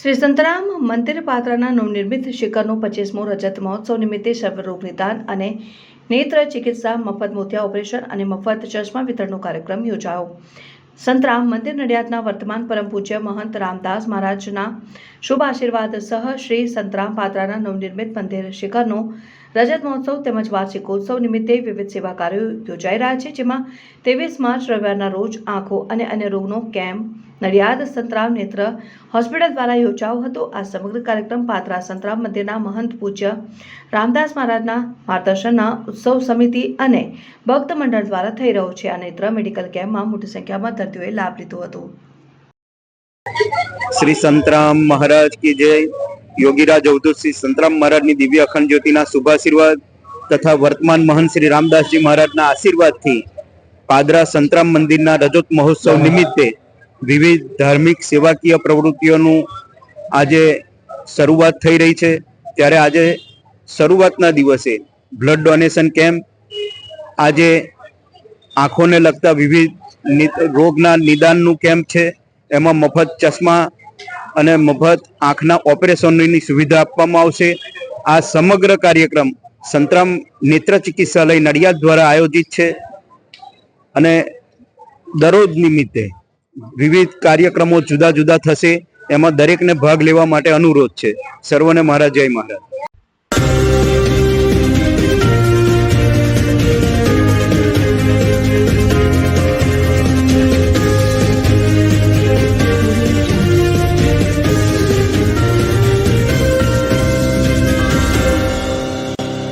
શ્રી સંતરામ મંદિર પાત્રના નવનિર્મિત શિખરનો પચીસમો રજત મહોત્સવ નિમિત્તે સર્વરોગ નિદાન અને નેત્ર ચિકિત્સા, મફત મોતિયા ઓપરેશન અને મફત ચશ્મા વિતરણનો કાર્યક્રમ યોજાયો. સંતરામ મંદિર નડિયાદના વર્તમાન પરમ પૂજ્ય મહંત રામદાસ મહારાજના શુભ આશીર્વાદ સહ શ્રી સંતરામ પાત્રાના નવનિર્મિત મંદિર શિખરનો રજત મહોત્સવ તેમજ વાર્ષિકોત્સવ નિમિત્તે વિવિધ સેવા કાર્યો યોજાઈ રહ્યા છે, જેમાં ત્રેવીસ માર્ચ રવિવારના રોજ આંખો અને અન્ય રોગનો કેમ્પ નડિયાદ સંતરામ નેત્ર હોસ્પિટલ દ્વારા યોજાયો હતો. આ સમગ્ર કાર્યક્રમ પાત્રા સંતરામ મંદિરના મહંત પૂજ્ય રામદાસ મહારાજના માર્ગદર્શનના ઉત્સવ સમિતિ અને ભક્ત મંડળ દ્વારા થઈ રહ્યો છે. આ નેત્ર મેડિકલ કેમ્પમાં મોટી સંખ્યામાં દર્દીઓએ લાભ લીધો હતો. શ્રી સંતરામ મહારાજ કે જય. યોગીરાજ અવધૂત શ્રી સંતરામ મહારાજની દિવ્ય અખંડ જ્યોતિના શુભાશીર્વાદ તથા વર્તમાન મહંત શ્રી રામદાસજી મહારાજના આશીર્વાદથી પાદરા સંતરામ મંદિરના રજત મહોત્સવ નિમિત્તે વિવિધ ધાર્મિક સેવાકીય પ્રવૃત્તિઓનું આજે શરૂઆત થઈ રહી છે. ત્યારે આજે શરૂઆતના દિવસે બ્લડ ડોનેશન કેમ્પ આજે આંખોને લગતા વિવિધ રોગના નિદાનનું કેમ્પ છે. એમાં મફત ચશ્મા અને મફત આંખના ઓપરેશનની સુવિધા આપવામાં આવશે. આ સમગ્ર કાર્યક્રમ સંતરામ નેત્ર ચિકિત્સાલય નડિયાદ દ્વારા આયોજિત છે. અને દરરોજ નિમિત્તે વિવિધ કાર્યક્રમો જુદા જુદા થશે. એમાં દરેકને ભાગ લેવા માટે અનુરોધ છે. સર્વને મહારાજ જય મહારાજ.